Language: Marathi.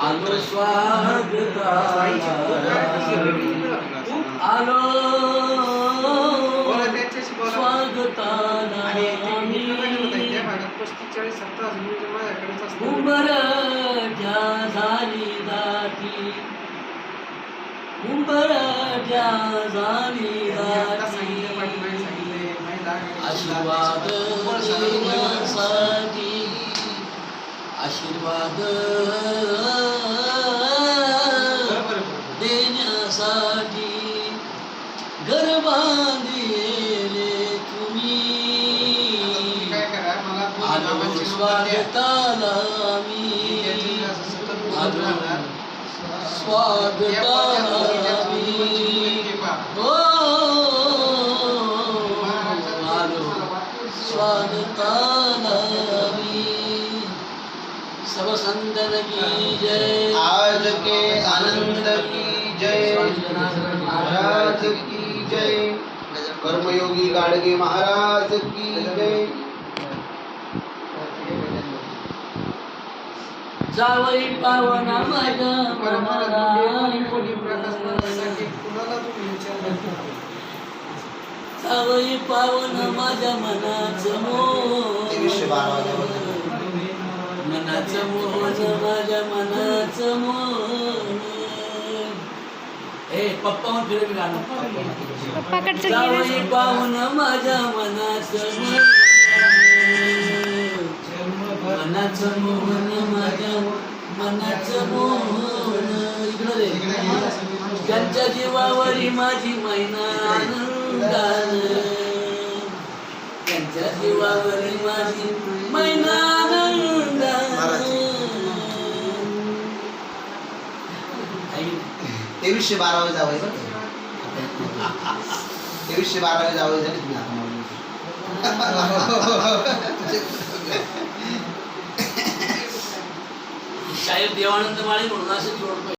आलो स्वागताला आलो स्वागताला उंबरठ्या झाली दाटी उंबरठ्या झाली दाटी आशीर्वाद आशीर्वाद देण्यासाठी घर बांधिले तुम्ही आलो स्वागताला आम्ही आलो स्वागताला आम्ही हो आलो स्वागताला आम्ही सब संतन की जय आज के आनंद की जय। महाराज की जय। कर्मयोगी गाडगे महाराज की जय। जावई पावना माझ्या जावई पावन माझ्या मनाचं वाजल्यापासून. मनाचं मोहन माझ्या मनाचं मोहन ए पप्पा म्हणून फिरवी गाणं. पप्पाकडचं जावई गेलं पावन माझ्या मनाचं मोहन मनाचं मोहन माझ्या मनाचं मोहन. इकडं रे त्यांच्या जीवावरी माझी मैना तेवीसशे बारावे जावं बरं तेवीसशे बारावे जावं झाले तुम्ही आता शाहीर देवानंद माळी म्हणून असं जोड